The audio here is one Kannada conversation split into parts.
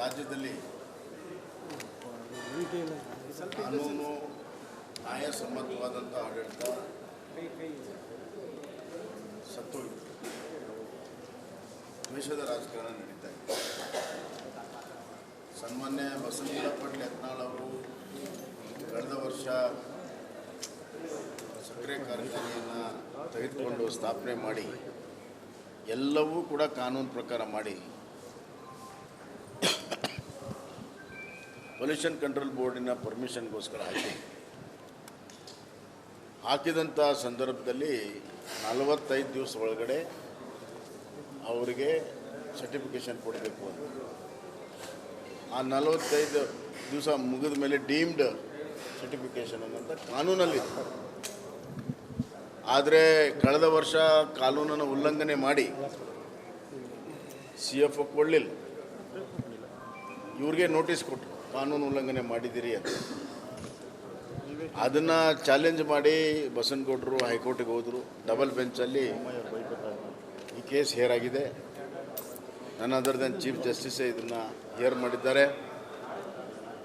ರಾಜ್ಯದಲ್ಲಿ ಕಾನೂನು ನ್ಯಾಯಸಮ್ಮತವಾದಂಥ ಆಡಳಿತ ಸತ್ತೋಗಿತ್ತು ದ್ವೇಷದ ರಾಜಕಾರಣ ನಡೀತಾ ಇದೆ. ಸನ್ಮಾನ್ಯ ಬಸವೀರ ಪಾಟೀಲ್ ಯತ್ನಾಳ್ ಅವರು ಕಳೆದ ವರ್ಷ ಸಕ್ಕರೆ ಕಾರ್ಖಾನೆಯನ್ನು ತೆಗೆದುಕೊಂಡು ಸ್ಥಾಪನೆ ಮಾಡಿ ಎಲ್ಲವೂ ಕೂಡ ಕಾನೂನು ಪ್ರಕಾರ ಮಾಡಿ ಪೊಲ್ಯೂಷನ್ ಕಂಟ್ರೋಲ್ ಬೋರ್ಡಿನ ಪರ್ಮಿಷನ್ಗೋಸ್ಕರ ಹಾಕಿ. ಹಾಕಿದಂಥ ಸಂದರ್ಭದಲ್ಲಿ ನಲವತ್ತೈದು ದಿವಸ ಒಳಗಡೆ ಅವರಿಗೆ ಸರ್ಟಿಫಿಕೇಷನ್ ಕೊಡಬೇಕು ಅಂತ. ಆ ನಲವತ್ತೈದು ದಿವಸ ಮುಗಿದ ಮೇಲೆ ಡೀಮ್ಡ್ ಸರ್ಟಿಫಿಕೇಷನ್ ಅನ್ನೋಂಥ ಕಾನೂನಲ್ಲಿ. ಆದರೆ ಕಳೆದ ವರ್ಷ ಕಾನೂನನ್ನು ಉಲ್ಲಂಘನೆ ಮಾಡಿ ಸಿ ಎಫ್ ಕೊಡಲಿಲ್ಲ. ಇವ್ರಿಗೆ ನೋಟಿಸ್ ಕೊಟ್ಟರು ಕಾನೂನು ಉಲ್ಲಂಘನೆ ಮಾಡಿದ್ದೀರಿ ಅಂತ. ಅದನ್ನು ಚಾಲೆಂಜ್ ಮಾಡಿ ಬಸನಗೌಡರು ಹೈಕೋರ್ಟಿಗೆ ಹೋದರು. ಡಬಲ್ ಬೆಂಚಲ್ಲಿ ಈ ಕೇಸ್ ಹೇರಾಗಿದೆ ನನ್ನ ಅದರ್ ಚೀಫ್ ಜಸ್ಟಿಸೇ ಇದನ್ನು ಹೇರ್ ಮಾಡಿದ್ದಾರೆ.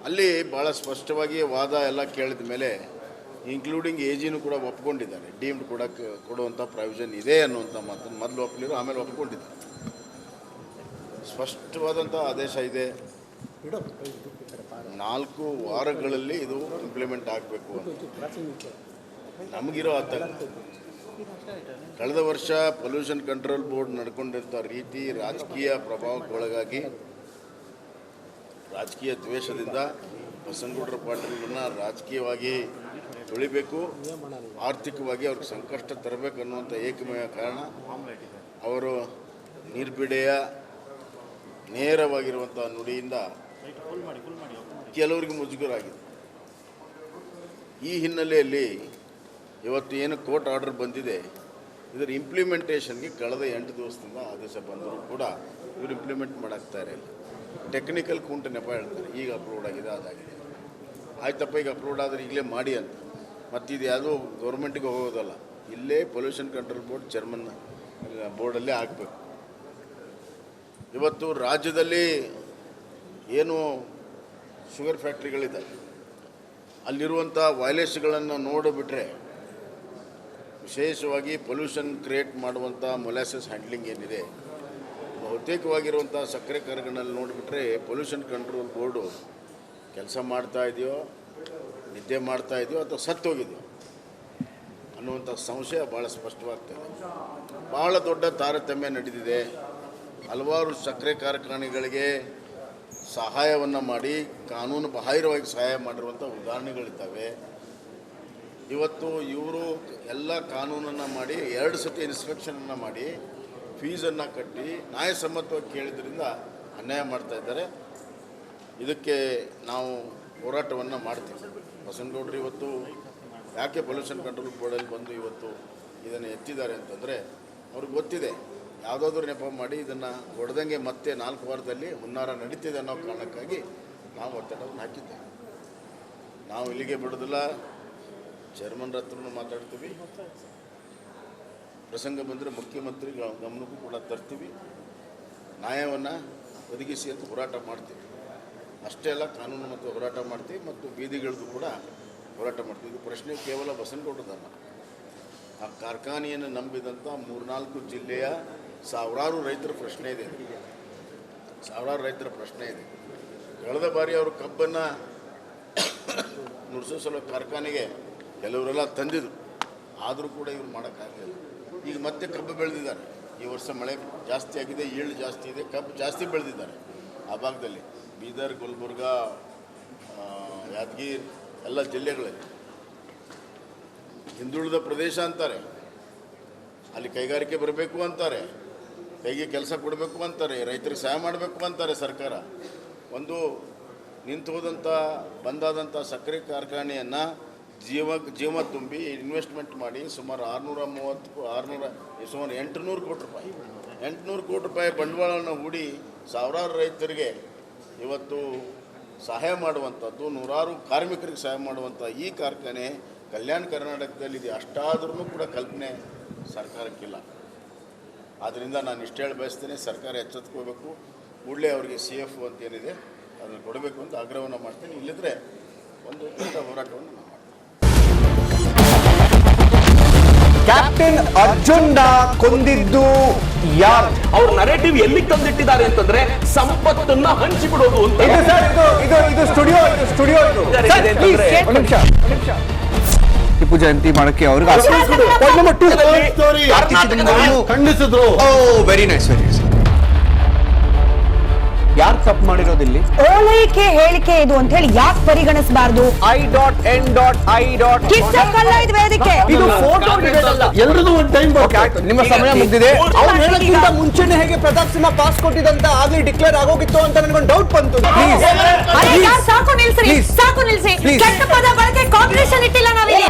ಅಲ್ಲಿ ಭಾಳ ಸ್ಪಷ್ಟವಾಗಿ ವಾದ ಎಲ್ಲ ಕೇಳಿದ ಮೇಲೆ ಇನ್ಕ್ಲೂಡಿಂಗ್ ಏಜಿನೂ ಕೂಡ ಒಪ್ಕೊಂಡಿದ್ದಾರೆ. ಡೀಮ್ಡ್ ಕೊಡೋಕ್ಕೆ ಕೊಡುವಂಥ ಪ್ರಾವಿಷನ್ ಇದೆ ಅನ್ನುವಂಥ ಮಾತನ್ನು ಮೊದಲು ಒಪ್ಪಲಿರು ಆಮೇಲೆ ಒಪ್ಕೊಂಡಿದ್ದಾರೆ. ಸ್ಪಷ್ಟವಾದಂಥ ಆದೇಶ ಇದೆ. ನಾಲ್ಕು ವಾರಗಳಲ್ಲಿ ಇದು ಇಂಪ್ಲಿಮೆಂಟ್ ಆಗಬೇಕು ನಮಗಿರೋ ಆತಂಕ ಕಳೆದ ವರ್ಷ ಪೊಲ್ಯೂಷನ್ ಕಂಟ್ರೋಲ್ ಬೋರ್ಡ್ ನಡ್ಕೊಂಡಿರ್ತ ರೀತಿ ರಾಜಕೀಯ ಪ್ರಭಾವಕ್ಕೊಳಗಾಗಿ ರಾಜಕೀಯ ದ್ವೇಷದಿಂದ ಬಸನಗೌಡರ ಪಾಟೀಲ್ಗಳನ್ನ ರಾಜಕೀಯವಾಗಿ ತುಳಿಬೇಕು, ಆರ್ಥಿಕವಾಗಿ ಅವ್ರಿಗೆ ಸಂಕಷ್ಟ ತರಬೇಕು ಅನ್ನುವಂಥ ಏಕಮೇವ ಕಾರಣ ಅವರು ನಿರ್ಬಿಡೆಯ ನೇರವಾಗಿರುವಂಥ ನುಡಿಯಿಂದ ಕೆಲವರಿಗೆ ಮುಜುಗರಾಗಿದೆ. ಈ ಹಿನ್ನೆಲೆಯಲ್ಲಿ ಇವತ್ತು ಏನು ಕೋರ್ಟ್ ಆರ್ಡರ್ ಬಂದಿದೆ, ಇದರ ಇಂಪ್ಲಿಮೆಂಟೇಷನ್ಗೆ ಕಳೆದ ಎಂಟು ದಿವಸದಿಂದ ಆದೇಶ ಬಂದರೂ ಕೂಡ ಇವರು ಇಂಪ್ಲಿಮೆಂಟ್ ಮಾಡಾಕ್ತಾ ಇರಲಿಲ್ಲ. ಟೆಕ್ನಿಕಲ್ ಕೂಂಟ ನೆಪ ಹೇಳ್ತಾರೆ, ಈಗ ಅಪ್ಲೋಡ್ ಆಗಿದೆ, ಅದಾಗಿದೆ. ಆಯ್ತಪ್ಪ, ಈಗ ಅಪ್ಲೋಡ್ ಆದರೆ ಈಗಲೇ ಮಾಡಿ ಅಂತ. ಮತ್ತು ಇದು ಯಾವುದೋ ಗೌರ್ಮೆಂಟಿಗೆ ಹೋಗೋದಲ್ಲ, ಇಲ್ಲೇ ಪೊಲ್ಯೂಷನ್ ಕಂಟ್ರೋಲ್ ಬೋರ್ಡ್ ಚೇರ್ಮನ್ ಬೋರ್ಡಲ್ಲೇ ಆಗಬೇಕು. ಇವತ್ತು ರಾಜ್ಯದಲ್ಲಿ ಏನು ಶುಗರ್ ಫ್ಯಾಕ್ಟ್ರಿಗಳಿದೆ. ಅಲ್ಲಿರುವಂಥ ವೈಲೇಷನ್ಗಳನ್ನು ನೋಡಿಬಿಟ್ರೆ ವಿಶೇಷವಾಗಿ ಪೊಲ್ಯೂಷನ್ ಕ್ರಿಯೇಟ್ ಮಾಡುವಂಥ ಮೊಲಾಸಸ್ ಹ್ಯಾಂಡ್ಲಿಂಗ್ ಏನಿದೆ ಬಹುತೇಕವಾಗಿರುವಂಥ ಸಕ್ಕರೆ ಕಾರ್ಖಾನೆಯಲ್ಲಿ ನೋಡಿಬಿಟ್ರೆ ಪೊಲ್ಯೂಷನ್ ಕಂಟ್ರೋಲ್ ಬೋರ್ಡು ಕೆಲಸ ಮಾಡ್ತಾ ಇದೆಯೋ, ನಿದ್ದೆ ಮಾಡ್ತಾ ಇದೆಯೋ ಅಥವಾ ಸತ್ತೋಗಿದೆಯೋ ಅನ್ನುವಂಥ ಸಂಶಯ ಭಾಳ ಸ್ಪಷ್ಟವಾಗ್ತದೆ ಭಾಳ ದೊಡ್ಡ ತಾರತಮ್ಯ ನಡೆದಿದೆ. ಹಲವಾರು ಸಕ್ಕರೆ ಕಾರ್ಖಾನೆಗಳಿಗೆ ಸಹಾಯವನ್ನು ಮಾಡಿ ಕಾನೂನು ಬಾಹಿರವಾಗಿ ಸಹಾಯ ಮಾಡಿರುವಂಥ ಉದಾಹರಣೆಗಳಿದ್ದಾವೆ. ಇವತ್ತು ಇವರು ಎಲ್ಲ ಕಾನೂನನ್ನು ಮಾಡಿ ಎರಡು ಸತಿ ಇನ್ಸ್ಪೆಕ್ಷನನ್ನು ಮಾಡಿ ಫೀಸನ್ನು ಕಟ್ಟಿ ನ್ಯಾಯಸಮ್ಮತವಾಗಿ ಕೇಳಿದ್ರಿಂದ ಅನ್ಯಾಯ ಮಾಡ್ತಾ ಇದ್ದಾರೆ. ಇದಕ್ಕೆ ನಾವು ಹೋರಾಟವನ್ನು ಮಾಡ್ತೀವಿ. ಬಸನಗೌಡರು ಇವತ್ತು ಯಾಕೆ ಪೊಲ್ಯೂಷನ್ ಕಂಟ್ರೋಲ್ ಬೋರ್ಡಲ್ಲಿ ಬಂದು ಇವತ್ತು ಇದನ್ನು ಎತ್ತಿದ್ದಾರೆ ಅಂತಂದರೆ, ಅವ್ರಿಗೆ ಗೊತ್ತಿದೆ. ಯಾವುದಾದ್ರೂ ನೆಪ ಮಾಡಿ ಇದನ್ನು ಹೊಡೆದಂಗೆ ಮತ್ತೆ ನಾಲ್ಕು ವಾರದಲ್ಲಿ ಹುನ್ನಾರ ನಡೀತಿದೆ ಅನ್ನೋ ಕಾರಣಕ್ಕಾಗಿ ನಾವು ಒತ್ತಡವನ್ನು ಹಾಕಿದ್ದೇವೆ. ನಾವು ಇಲ್ಲಿಗೆ ಬಿಡೋದಿಲ್ಲ ಚೇರ್ಮನ್ ಹತ್ರನೂ ಮಾತಾಡ್ತೀವಿ. ಪ್ರಸಂಗ ಬಂದರೆ ಮುಖ್ಯಮಂತ್ರಿ ಗಮನಕ್ಕೂ ಕೂಡ ತರ್ತೀವಿ. ನ್ಯಾಯವನ್ನು ಒದಗಿಸಿ ಅಂತ ಹೋರಾಟ ಮಾಡ್ತೀವಿ. ಅಷ್ಟೇ ಅಲ್ಲ, ಕಾನೂನು ಮತ್ತು ಹೋರಾಟ ಮಾಡ್ತೀವಿ ಮತ್ತು ಬೀದಿಗಳಿಗೂ ಕೂಡ ಹೋರಾಟ ಮಾಡ್ತೀವಿ. ಇದು ಪ್ರಶ್ನೆ ಕೇವಲ ಬಸನಗೌಡದಲ್ಲ ಆ ಕಾರ್ಖಾನೆಯನ್ನು ನಂಬಿದಂಥ ಮೂರ್ನಾಲ್ಕು ಜಿಲ್ಲೆಯ ಸಾವಿರಾರು ರೈತರ ಪ್ರಶ್ನೆ ಇದೆ. ಸಾವಿರಾರು ರೈತರ ಪ್ರಶ್ನೆ ಇದೆ. ಕಳೆದ ಬಾರಿ ಅವರು ಕಬ್ಬನ್ನು ನುಡಿಸೋ ಸಲ ಕಾರ್ಖಾನೆಗೆ ಕೆಲವರೆಲ್ಲ ತಂದಿದ್ರು. ಆದರೂ ಕೂಡ ಇವ್ರು ಮಾಡೋಕ್ಕಾಗಲಿಲ್ಲ. ಈಗ ಮತ್ತೆ ಕಬ್ಬು ಬೆಳೆದಿದ್ದಾರೆ. ಈ ವರ್ಷ ಮಳೆ ಜಾಸ್ತಿ ಆಗಿದೆ ಈಳು ಜಾಸ್ತಿ ಇದೆ, ಕಬ್ಬು ಜಾಸ್ತಿ ಬೆಳೆದಿದ್ದಾರೆ. ಆ ಭಾಗದಲ್ಲಿ ಬೀದರ್, ಗುಲ್ಬರ್ಗ ಯಾದಗಿರಿ ಎಲ್ಲ ಜಿಲ್ಲೆಗಳಲ್ಲಿ ಹಿಂದುಳಿದ ಪ್ರದೇಶ ಅಂತಾರೆ. ಅಲ್ಲಿ ಕೈಗಾರಿಕೆ ಬರಬೇಕು ಅಂತಾರೆ. ಕೈಗೆ ಕೆಲಸ ಕೊಡಬೇಕು ಅಂತಾರೆ. ರೈತರಿಗೆ ಸಹಾಯ ಮಾಡಬೇಕು ಅಂತಾರೆ ಸರ್ಕಾರ. ಒಂದು ನಿಂತು ಹೋದಂಥ ಬಂದಾದಂಥ ಸಕ್ಕರೆ ಕಾರ್ಖಾನೆಯನ್ನು ಜೀವ ಜೀವ ತುಂಬಿ ಇನ್ವೆಸ್ಟ್ಮೆಂಟ್ ಮಾಡಿ ಸುಮಾರು ಆರುನೂರ ಮೂವತ್ತು, ಆರುನೂರ, ಸುಮಾರು ಎಂಟುನೂರು ಕೋಟಿ ರೂಪಾಯಿ, ಎಂಟುನೂರು ಕೋಟಿ ರೂಪಾಯಿ ಬಂಡವಾಳವನ್ನು ಹೂಡಿ ಸಾವಿರಾರು ರೈತರಿಗೆ ಇವತ್ತು ಸಹಾಯ ಮಾಡುವಂಥದ್ದು ನೂರಾರು ಕಾರ್ಮಿಕರಿಗೆ ಸಹಾಯ ಮಾಡುವಂಥ ಈ ಕಾರ್ಖಾನೆ ಕಲ್ಯಾಣ ಕರ್ನಾಟಕದಲ್ಲಿ ಇದು ಅಷ್ಟಾದ್ರೂ ಕೂಡ ಕಲ್ಪನೆ ಸರ್ಕಾರಕ್ಕಿಲ್ಲ. ಆದ್ದರಿಂದ ನಾನು ಇಷ್ಟು ಹೇಳಿ ಬಯಸ್ತೇನೆ ಸರ್ಕಾರ ಎಚ್ಚೆತ್ಕೋಬೇಕು ಕೂಡಲೇ ಅವರಿಗೆ ಸಿ ಎಫ್ ಅಂತ ಏನಿದೆ ಅದನ್ನು ಕೊಡಬೇಕು ಅಂತ ಆಗ್ರಹವನ್ನು ಮಾಡ್ತೇನೆ. ಇಲ್ಲದ್ರೆ ಒಂದು ದೊಡ್ಡ ಹೋರಾಟವನ್ನು ನಾನು ಕ್ಯಾಪ್ಟನ್ ಅರ್ಜುನ್ ಕೊಂದಿದ್ದು ಯಾರು? ಅವ್ರ ನರೇಟಿವ್ ಎಲ್ಲಿಗೆ ತಂದಿಟ್ಟಿದ್ದಾರೆ ಅಂತಂದ್ರೆ ಸಂಪತ್ತನ್ನ ಹಂಚಿಬಿಡೋದು ಅಂತ. ಇದು ಸ್ಟುಡಿಯೋ ಇದು ಸ್ಟುಡಿಯೋ ಇದು ನಿಮಿಷ ಒಂದ್ ನಿಮಿಷ. ಟಿಪ್ಪು ಜಯಂತಿ ಮಾಡಕ್ಕೆ ಅವ್ರಿಗೆ ವೆರಿ ನೈಸ್ ವೆರಿ ನೈಸ್ ಯಾರು ತಪ್ಪು ಮಾಡಿರೋದಿಲ್ಲಿ? ಓಲೈಕೆ ಹೇಳಿಕೆ ಇದು ಅಂತ ಹೇಳಿ ಯಾಕೆ ಪರಿಗಣಿಸಬಾರದು? I dot N dot I dot ಕಿಚ್ಚಕ್ಕಲ್ಲ ಇದು ವೇದಿಕೆ ಇದು ಫೋಟೋ ಎಲ್ರಿಗೂ ಒಂದು ಟೈಮ್ ನಿಮ್ಮ ಸಮಯ ಮುಗಿದಿದೆ. ಅವ್ರು ಹೇಳೋದ್ಕಿಂತ ಮುಂಚೆನೆ ಹೇಗೆ ಪ್ರತಾಪ್ ಸಿಂಹ ಪಾಸ್ ಕೊಟ್ಟಿದಂತ ಆಗ್ಲಿ ಡಿಕ್ಲೇರ್ ಆಗೋಗಿತ್ತು ಅಂತ ನನಗೊಂದು ಡೌಟ್ ಬಂತು. ಪ್ಲೀಸ್ ಅರೆ ಯಾರ್ ಸಾಕು ನಿಲ್ಸಿ ಸಾಕು ನಿಲ್ಸಿ. ಕೆಟ್ಟ ಪದ ಬಳಕೆ ಕಾಂಪಿಟೇಷನ್ ಇಟ್ಟಿಲ್ಲ ನಾವಿಲ್ಲಿ.